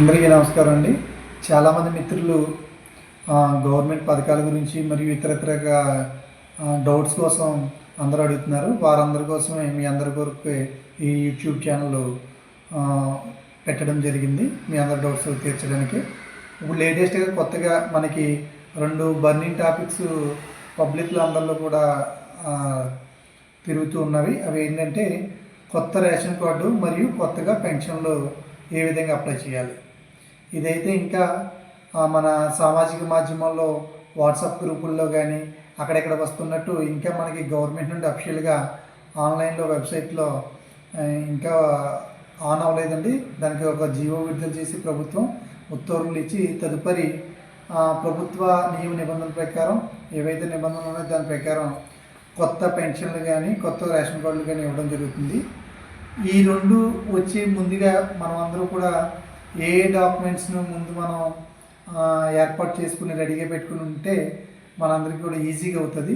అందరికీ నమస్కారం అండి. చాలామంది మిత్రులు గవర్నమెంట్ పథకాల గురించి మరియు ఇతరత్రగా డౌట్స్ కోసం అందరూ అడుగుతున్నారు. వారందరి కోసమే మీ అందరి కొరకు ఈ యూట్యూబ్ ఛానల్ పెట్టడం జరిగింది. మీ అందరి డౌట్స్ తీర్చడానికి. ఇప్పుడు లేటెస్ట్గా కొత్తగా మనకి రెండు బర్నింగ్ టాపిక్స్ పబ్లిక్లో అందరిలో కూడా తిరుగుతూ ఉన్నవి. అవి ఏంటంటే కొత్త రేషన్ కార్డు మరియు కొత్తగా పెన్షన్లు ఏ విధంగా అప్లై చేయాలి? ఇదైతే ఇంకా మన సామాజిక మాధ్యమాల్లో వాట్సాప్ గ్రూపుల్లో కానీ అక్కడెక్కడ వస్తున్నట్టు ఇంకా మనకి గవర్నమెంట్ నుండి అఫిషియల్గా ఆన్లైన్లో వెబ్సైట్లో ఇంకా ఆన్ అవ్వలేదండి. దానికి ఒక జీవో విడుదల చేసి ప్రభుత్వం ఉత్తర్వులు ఇచ్చి తదుపరి ప్రభుత్వ నియమ నిబంధనల ప్రకారం ఏవైతే నిబంధనలు ఉన్నాయో దాని ప్రకారం కొత్త పెన్షన్లు కానీ కొత్త రేషన్ కార్డులు కానీ ఇవ్వడం జరుగుతుంది. ఈ రెండు వచ్చి ముందుగా మనం అందరూ కూడా ఏ ఏ డాక్యుమెంట్స్ను ముందు మనం ఏర్పాటు చేసుకుని రెడీగా పెట్టుకుని ఉంటే మనందరికీ కూడా ఈజీగా అవుతుంది.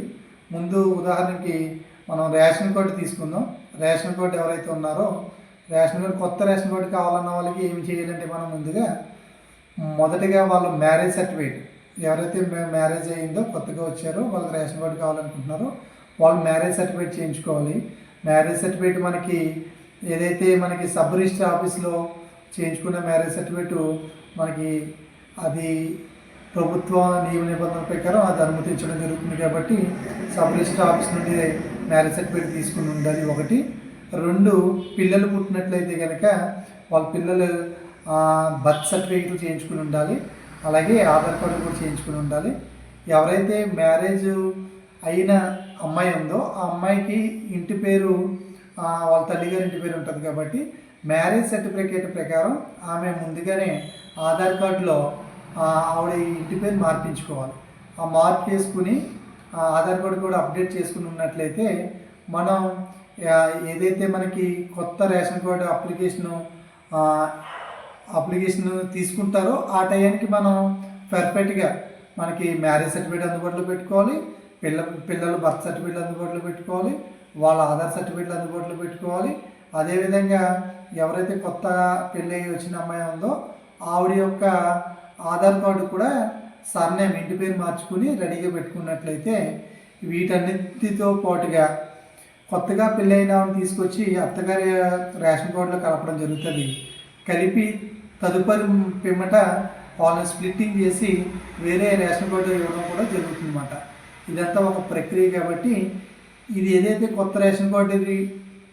ముందు ఉదాహరణకి మనం రేషన్ కార్డు తీసుకుందాం. రేషన్ కార్డు ఎవరైతే ఉన్నారో రేషన్ కార్డు కొత్త రేషన్ కార్డు కావాలన్న వాళ్ళకి ఏమి చేయాలంటే మనం ముందుగా మొదటిగా వాళ్ళు మ్యారేజ్ సర్టిఫికేట్ ఎవరైతే మ్యారేజ్ అయ్యిందో కొత్తగా వచ్చారో వాళ్ళకి రేషన్ కార్డు కావాలనుకుంటున్నారో వాళ్ళు మ్యారేజ్ సర్టిఫికేట్ చేయించుకోవాలి. మ్యారేజ్ సర్టిఫికేట్ మనకి ఏదైతే మనకి సబ్ రిజిస్టర్ ఆఫీస్లో చేయించుకున్న మ్యారేజ్ సర్టిఫికేట్ మనకి అది ప్రభుత్వ నియమ నిబంధనల ప్రకారం అది అనుమతించడం జరుగుతుంది కాబట్టి సబ్ రిజిస్టర్ ఆఫీస్ నుండి మ్యారేజ్ సర్టిఫికేట్ తీసుకుని ఉండాలి ఒకటి. రెండు పిల్లలు పుట్టినట్లయితే కనుక వాళ్ళ పిల్లలు బర్త్ సర్టిఫికేట్లు చేయించుకుని ఉండాలి. అలాగే ఆధార్ కార్డు కూడా చేయించుకుని ఉండాలి. ఎవరైతే మ్యారేజ్ అయిన అమ్మాయి ఉందో ఆ అమ్మాయికి ఇంటి పేరు వాళ్ళ తల్లిగారి ఇంటి పేరు ఉంటుంది కాబట్టి మ్యారేజ్ సర్టిఫికేట్ ప్రకారం ఆమె ముందుగానే ఆధార్ కార్డులో ఆవిడ ఇంటి పేరు మార్పించుకోవాలి. ఆ మార్పు చేసుకుని ఆ, ఆధార్ కార్డు కూడా అప్డేట్ చేసుకుని ఉన్నట్లయితే మనం ఏదైతే మనకి కొత్త రేషన్ కార్డు అప్లికేషను అప్లికేషన్ తీసుకుంటారో ఆ టైంకి మనం పర్ఫెక్ట్గా మనకి మ్యారేజ్ సర్టిఫికేట్ అందుబాటులో పెట్టుకోవాలి పిల్ల పిల్లల బర్త్ సర్టిఫికేట్ అందుబాటులో పెట్టుకోవాలి వాళ్ళ ఆధార్ సర్టిఫికేట్లు అందుబాటులో పెట్టుకోవాలి. అదేవిధంగా ఎవరైతే కొత్తగా పెళ్ళి వచ్చిన అమ్మాయి ఉందో ఆవిడ యొక్క ఆధార్ కార్డు కూడా సర్నేమ్ ఇంటి పేరు మార్చుకుని రెడీగా పెట్టుకున్నట్లయితే వీటన్నిటితో పాటుగా కొత్తగా పెళ్ళైన ఆవిడని తీసుకొచ్చి అత్తగారి రేషన్ కార్డులో కలపడం జరుగుతుంది. కలిపి తదుపరి పిమ్మట వాళ్ళని స్ప్లిట్టింగ్ చేసి వేరే రేషన్ కార్డు ఇవ్వడం కూడా జరుగుతుందన్నమాట. ఇదంతా ఒక ప్రక్రియ కాబట్టి ఇది ఏదైతే కొత్త రేషన్ కార్డుది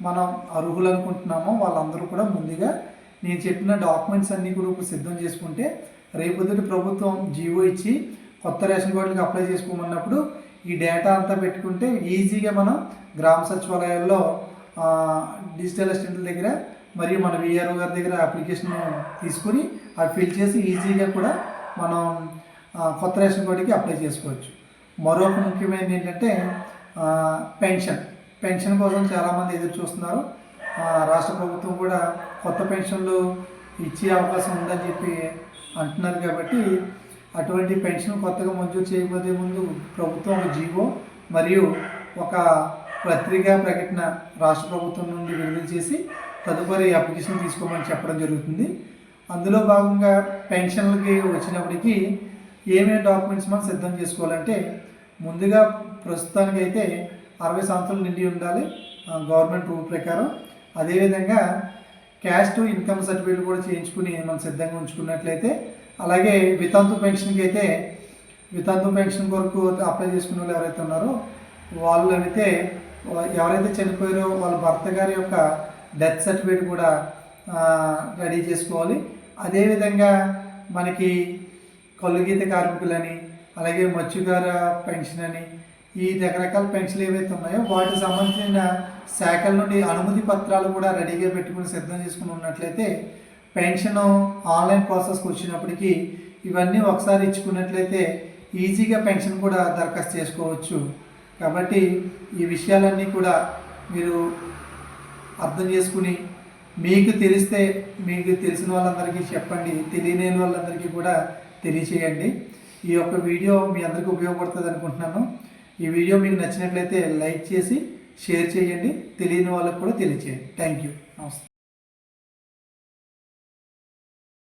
మనం అర్హులు అనుకుంటున్నామో వాళ్ళందరూ కూడా ముందుగా నేను చెప్పిన డాక్యుమెంట్స్ అన్నీ కూడా ఇప్పుడు సిద్ధం చేసుకుంటే రేపొద్దుటి ప్రభుత్వం జీవో ఇచ్చి కొత్త రేషన్ కార్డులకు అప్లై చేసుకోమన్నప్పుడు ఈ డేటా అంతా పెట్టుకుంటే ఈజీగా మనం గ్రామ సచివాలయాల్లో డిజిటల్ అసిస్టెంట్ల దగ్గర మరియు మన విఆర్ఓ గారి దగ్గర అప్లికేషన్ తీసుకుని అది ఫిల్ చేసి ఈజీగా కూడా మనం కొత్త రేషన్ కార్డుకి అప్లై చేసుకోవచ్చు. మరొక ముఖ్యమైనది ఏంటంటే పెన్షన్. పెన్షన్ కోసం చాలామంది ఎదురు చూస్తున్నారు. రాష్ట్ర ప్రభుత్వం కూడా కొత్త పెన్షన్లు ఇచ్చే అవకాశం ఉందని చెప్పి అంటున్నారు కాబట్టి అటువంటి పెన్షన్ కొత్తగా మంజూరు చేయబోయే ముందు ప్రభుత్వం ఒక జీవో మరియు ఒక పత్రికా ప్రకటన రాష్ట్ర ప్రభుత్వం నుండి విడుదల చేసి తదుపరి అప్లికేషన్ తీసుకోమని చెప్పడం జరుగుతుంది. అందులో భాగంగా పెన్షన్లకి వచ్చినప్పటికీ ఏమేమి డాక్యుమెంట్స్ మనం సిద్ధం చేసుకోవాలంటే ముందుగా ప్రస్తుతానికైతే అరవై సంవత్సరాలు నిండి ఉండాలి గవర్నమెంట్ రూల్ ప్రకారం. అదేవిధంగా క్యాస్ట్ ఇన్కమ్ సర్టిఫికేట్ కూడా చేయించుకుని మనం సిద్ధంగా ఉంచుకున్నట్లయితే అలాగే వితంతు పెన్షన్కి అయితే వితంతు పెన్షన్ కొరకు అప్లై చేసుకునే వాళ్ళు ఎవరైతే ఉన్నారో వాళ్ళు అయితే ఎవరైతే చనిపోయారో వాళ్ళ భర్త గారి యొక్క డెత్ సర్టిఫికేట్ కూడా రెడీ చేసుకోవాలి. అదేవిధంగా మనకి కలుగీత కార్మికులని అలాగే మత్స్యకార పెన్షన్ అని ఈ రకరకాల పెన్షన్లు ఏవైతే ఉన్నాయో వాటికి సంబంధించిన శాఖల నుండి అనుమతి పత్రాలు కూడా రెడీగా పెట్టుకుని సిద్ధం చేసుకుని ఉన్నట్లయితే పెన్షన్ ఆన్లైన్ ప్రాసెస్కి వచ్చినప్పటికీ ఇవన్నీ ఒకసారి ఇచ్చుకున్నట్లయితే ఈజీగా పెన్షన్ కూడా దరఖాస్తు చేసుకోవచ్చు. కాబట్టి ఈ విషయాలన్నీ కూడా మీరు అర్థం చేసుకుని మీకు తెలిస్తే మీకు తెలిసిన వాళ్ళందరికీ చెప్పండి తెలియని వాళ్ళందరికీ కూడా తెలియచేయండి. ఈ యొక్క వీడియో మీ అందరికీ ఉపయోగపడుతుంది అనుకుంటున్నాను. ఈ వీడియో మీకు నచ్చినట్లయితే లైక్ చేసి షేర్ చేయండి. తెలియని వాళ్ళకు కూడా తెలియచేయండి. థ్యాంక్ యూ నమస్తే.